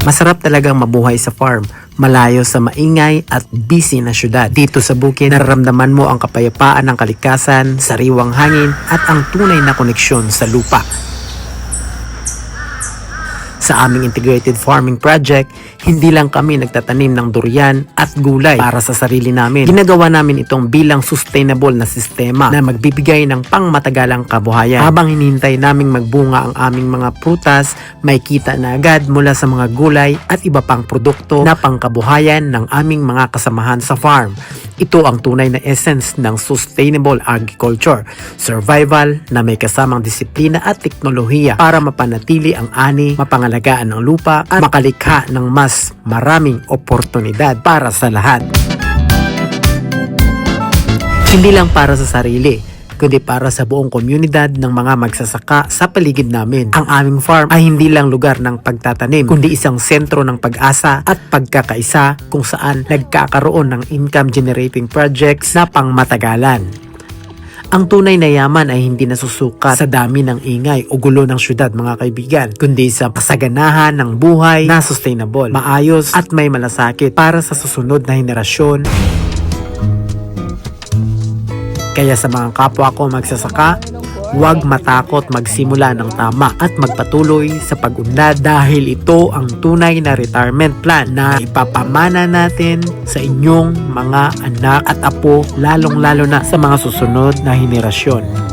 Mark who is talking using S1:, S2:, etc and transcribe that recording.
S1: Masarap talagang mabuhay sa farm, malayo sa maingay at busy na syudad. Dito sa bukid, nararamdaman mo ang kapayapaan ng kalikasan, sariwang hangin at ang tunay na koneksyon sa lupa. Sa aming integrated farming project, hindi lang kami nagtatanim ng durian at gulay para sa sarili namin. Ginagawa namin itong bilang sustainable na sistema na magbibigay ng pangmatagalang kabuhayan. Habang hinihintay naming magbunga ang aming mga prutas, may kita na agad mula sa mga gulay at iba pang produkto na pangkabuhayan ng aming mga kasamahan sa farm. Ito ang tunay na essence ng sustainable agriculture, survival na may kasamang disiplina at teknolohiya para mapanatili ang ani, mapangalagaan ng lupa at makalikha ng mas maraming oportunidad para sa lahat. Hindi lang para sa sarili, kundi para sa buong komunidad ng mga magsasaka sa paligid namin. Ang aming farm ay hindi lang lugar ng pagtatanim, kundi isang sentro ng pag-asa at pagkakaisa kung saan nagkakaroon ng income generating projects na pangmatagalan. Ang tunay na yaman ay hindi nasusukat sa dami ng ingay o gulo ng syudad mga kaibigan, kundi sa kasaganahan ng buhay na sustainable, maayos at may malasakit para sa susunod na henerasyon kaya sa mga kapwa ko magsasaka, huwag matakot magsimula ng tama at magpatuloy sa pag-unlad dahil ito ang tunay na retirement plan na ipapamana natin sa inyong mga anak at apo lalong-lalo na sa mga susunod na henerasyon.